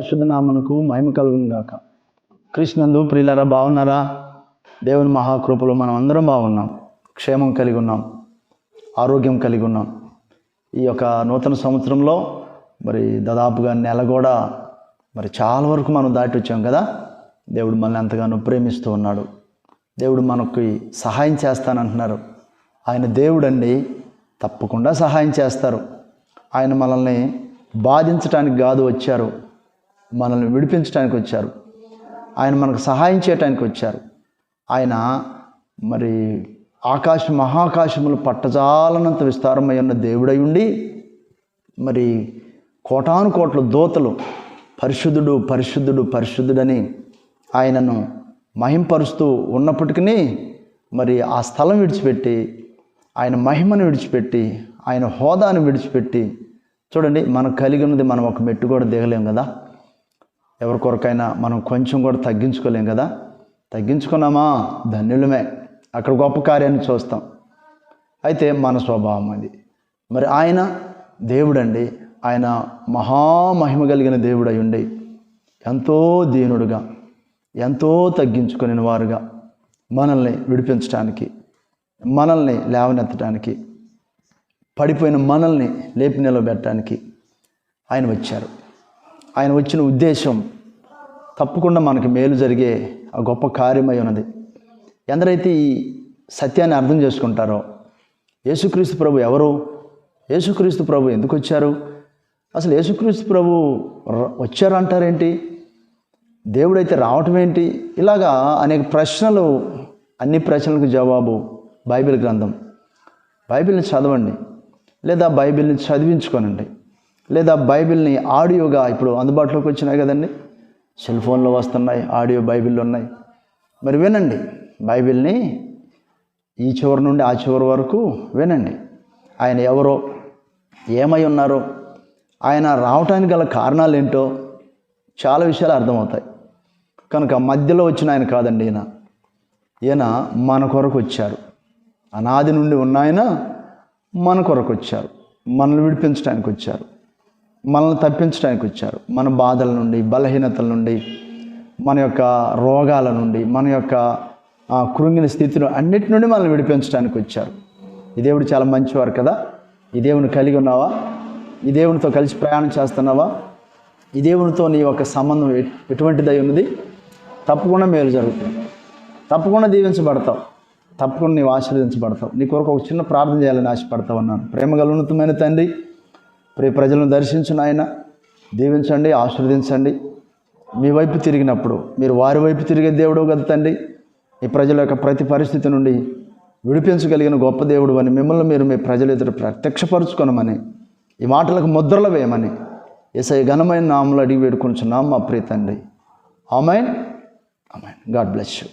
పరిశుద్ధ నామనకు మహిమ కలుగును గాక. కృష్ణందు ప్రియులరా బాగున్నారా? దేవుని మహాకృపలో మనం అందరం బాగున్నాం. క్షేమం కలిగి ఉన్నాం ఆరోగ్యం కలిగి ఉన్నాం ఈ యొక్క నూతన సంవత్సరంలో మరి దాదాపుగా నెల కూడా మరి చాలా వరకు మనం దాటి వచ్చాం కదా? దేవుడు మనల్ని ఎంతగానో ప్రేమిస్తూ ఉన్నాడు. దేవుడు మనకి సహాయం చేస్తానంటున్నారు. ఆయన దేవుడండి తప్పకుండా సహాయం చేస్తారు. ఆయన మనల్ని బాధించడానికి కాదు వచ్చారు. మనల్ని విడిపించడానికి వచ్చారు. ఆయన మనకు సహాయం చేయడానికి వచ్చారు. ఆయన మరి ఆకాశ మహాకాశములు పట్టజాలనంత విస్తారమై ఉన్న దేవుడై ఉండి మరి కోటాను కోట్ల దోతలు పరిశుద్ధుడు పరిశుద్ధుడు పరిశుద్ధుడని ఆయనను మహింపరుస్తూ ఉన్నప్పటికీ మరి ఆ స్థలం విడిచిపెట్టి ఆయన మహిమను విడిచిపెట్టి ఆయన హోదాను విడిచిపెట్టి చూడండి మనం కలిగి ఉన్నది మనం ఒక మెట్టు కూడా దిగలేం కదా? ఎవరి కొరకైనా మనం కొంచెం కూడా తగ్గించుకోలేం కదా? తగ్గించుకున్నామా? ధన్యులమే. అక్కడ గొప్ప కార్యాన్ని చూస్తాం. అయితే మన స్వభావం అది. మరి ఆయన దేవుడండి. ఆయన మహామహిమ కలిగిన దేవుడై ఉండి ఎంతో దీనుడుగా ఎంతో తగ్గించుకుని వారుగా మనల్ని విడిపించడానికి మనల్ని లేవనెత్తడానికి పడిపోయిన మనల్ని లేపి నిలబెట్టడానికి ఆయన వచ్చారు. ఆయన వచ్చిన ఉద్దేశం తప్పకుండా మనకి మేలు జరిగే ఆ గొప్ప కార్యమై ఉన్నది. ఎందరైతే ఈ సత్యాన్ని అర్థం చేసుకుంటారో యేసుక్రీస్తు ప్రభు ఎవరు? యేసుక్రీస్తు ప్రభు ఎందుకు వచ్చారు? అసలు యేసుక్రీస్తు ప్రభు వచ్చారు వచ్చారంటారేంటి? దేవుడైతే రావటం ఏంటి? ఇలాగా అనేక ప్రశ్నలు అన్ని ప్రశ్నలకు జవాబు బైబిల్ గ్రంథం. బైబిల్ని చదవండి లేదా బైబిల్ని చదివించుకోనండి. లేదా బైబిల్ని ఆడియోగా ఇప్పుడు అందుబాటులోకి వచ్చినాయి కదండి? సెల్ ఫోన్లో వస్తున్నాయి ఆడియో బైబిల్ ఉన్నాయి. మరి వినండి బైబిల్ని ఈ చివరి నుండి ఆ చివరి వరకు వినండి. ఆయన ఎవరో ఏమై ఉన్నారో ఆయన రావటానికి గల కారణాలు ఏంటో చాలా విషయాలు అర్థమవుతాయి. కనుక మధ్యలో వచ్చిన ఆయన కాదండి ఈయన. ఈయన మన కొరకు వచ్చారు. అనాది నుండి ఉన్న ఆయన మన కొరకు వచ్చారు. మనల్ని విడిపించడానికి వచ్చారు. మనల్ని తప్పించడానికి వచ్చారు. మన బాధల నుండి బలహీనతల నుండి మన యొక్క రోగాల నుండి మన యొక్క ఆ, కృంగిన స్థితిని అన్నిటి నుండి మనల్ని విడిపించడానికి వచ్చారు. ఈ దేవుడు చాలా మంచివారు కదా? ఈ దేవుని కలిగి ఉన్నావా? ఈ దేవునితో కలిసి ప్రయాణం చేస్తున్నావా? ఈ దేవునితో నీ యొక్క సంబంధం ఎటువంటిదై ఉన్నది? తప్పకుండా మేలు జరుగుతుంది. తప్పకుండా దీవించబడతావు. తప్పకుండా నీవు ఆశీర్వదించబడతావు. నీ కొరకు ఒక చిన్న ప్రార్థన చేయాలని ఆశపడతావు అన్నాను. ప్రేమ గలున్నతమైన తండ్రి ప్రియ ప్రజలను దర్శించిన ఆయన. దీవించండి ఆశీర్వదించండి. మీ వైపు తిరిగినప్పుడు మీరు వారి వైపు తిరిగే దేవుడు కదా తండ్రి. ఈ ప్రజల యొక్క ప్రతి పరిస్థితి నుండి విడిపించగలిగిన గొప్ప దేవుడు అని మిమ్మల్ని మీరు మీ ప్రజల ఎదుట ప్రత్యక్షపరచుకొనమని ఈ మాటలకు ముద్రలు వేయమని ఏసై ఘనమైన నామలు అడిగి వేడుకుంటున్నాం మా ప్రీతండి amen. Amen. God bless you.